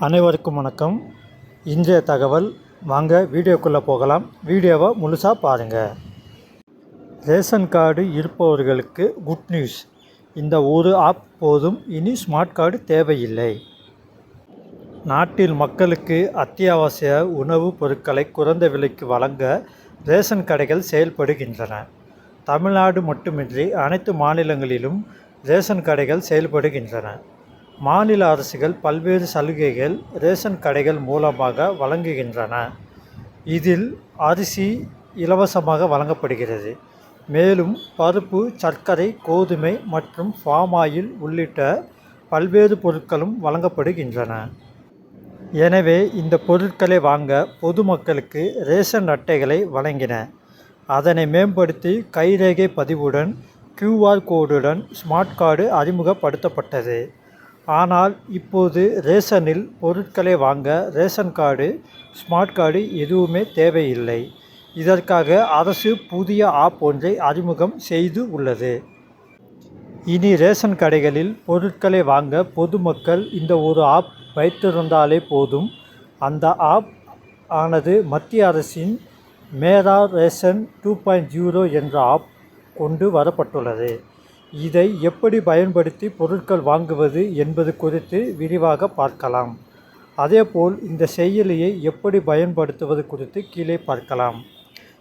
அனைவருக்கும் வணக்கம். இன்றைய தகவல் வாங்க வீடியோக்குள்ளே போகலாம். வீடியோவை முழுசாக பாருங்கள் ரேஷன் கார்டு இருப்பவர்களுக்கு குட் நியூஸ் இந்த ஒரு ஆப் போதும் இனி ஸ்மார்ட் கார்டு தேவையில்லை. நாட்டில் மக்களுக்கு அத்தியாவசிய உணவுப் பொருட்களை குறைந்த விலைக்கு வழங்க ரேஷன் கடைகள் செயல்படுகின்றன. தமிழ்நாடு மட்டுமின்றி அனைத்து மாநிலங்களிலும் ரேஷன் கடைகள் செயல்படுகின்றன. மாநில அரசுகள் பல்வேறு சலுகைகள் ரேஷன் கடைகள் மூலமாக வழங்குகின்றன. இதில் அரிசி இலவசமாக வழங்கப்படுகிறது. மேலும் பருப்பு சர்க்கரை கோதுமை மற்றும் பாம் ஆயில் உள்ளிட்ட பல்வேறு பொருட்களும் வழங்கப்படுகின்றன. எனவே இந்த பொருட்களை வாங்க பொதுமக்களுக்கு ரேஷன் அட்டைகளை வழங்கின. அதனை மேம்படுத்தி கைரேகை பதிவுடன் கியூஆர் கோடுடன் ஸ்மார்ட் கார்டு அறிமுகப்படுத்தப்பட்டது. ஆனால் இப்போது ரேஷனில் பொருட்களை வாங்க ரேஷன் கார்டு ஸ்மார்ட் கார்டு எதுவுமே தேவையில்லை. இதற்காக அரசு புதிய ஆப் ஒன்றை அறிமுகம் செய்து உள்ளது. இனி ரேஷன் கடைகளில் பொருட்களை வாங்க பொதுமக்கள் இந்த ஒரு ஆப் வைத்திருந்தாலே போதும். அந்த ஆப் ஆனது மத்திய அரசின் Mera ration two point zero என்ற ஆப் கொண்டு வரப்பட்டுள்ளது. இதை எப்படி பயன்படுத்தி பொருட்கள் வாங்குவது என்பது குறித்து விரிவாக பார்க்கலாம். அதேபோல் இந்த செயலியை எப்படி பயன்படுத்துவது குறித்து கீழே பார்க்கலாம்.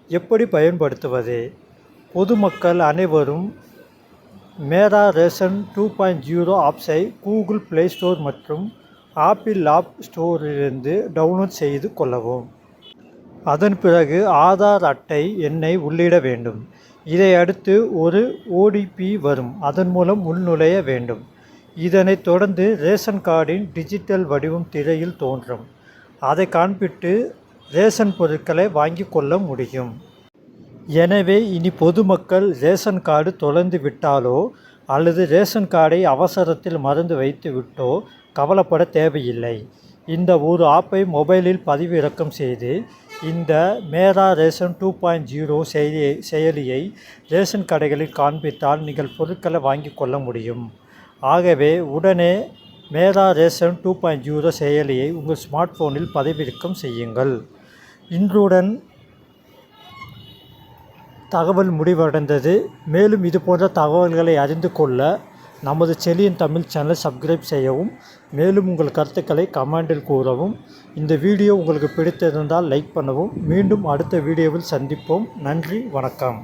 எப்படி பயன்படுத்துவது? பொதுமக்கள் அனைவரும் Mera ration two point zero ஆப்ஸை Google Play Store மற்றும் ஆப்பிள் ஆப் ஸ்டோரிலிருந்து டவுன்லோட் செய்து கொள்ளவும். அதன் பிறகு ஆதார் அட்டை எண்ணை உள்ளிட வேண்டும். இதை அடுத்து ஒரு ஓடிபி வரும். அதன் மூலம் உள்நுழைய வேண்டும். இதனைத் தொடர்ந்து ரேஷன் கார்டின் டிஜிட்டல் வடிவம் திரையில் தோன்றும். அதை காண்பிட்டு ரேஷன் பொருட்களை வாங்கி கொள்ள முடியும். எனவே இனி பொதுமக்கள் ரேஷன் கார்டு தொலைந்து விட்டாலோ அல்லது ரேஷன் கார்டை அவசரத்தில் மறந்து வைத்து விட்டோ கவலைப்பட தேவையில்லை. இந்த ஒரு ஆப்பை மொபைலில் பதிவிறக்கம் செய்து இந்த Mera ration two point zero செயலியை செயலியை ரேஷன் கடைகளில் காண்பித்தால் நீங்கள் பொருட்களை வாங்கி கொள்ள முடியும். ஆகவே உடனே Mera ration two point zero செயலியை உங்கள் ஸ்மார்ட் ஃபோனில் பதிவிறக்கம் செய்யுங்கள். இன்றுடன் தகவல் முடிவடைந்தது. மேலும் இது போன்ற தகவல்களை அறிந்து கொள்ள நமது செலியின் தமிழ் சேனலை சப்ஸ்கிரைப் செய்யவும் மேலும் உங்கள் கருத்துக்களை கமெண்டில் கூறவும். இந்த வீடியோ உங்களுக்கு பிடித்திருந்தால் லைக் பண்ணவும். மீண்டும் அடுத்த வீடியோவில் சந்திப்போம். நன்றி வணக்கம்.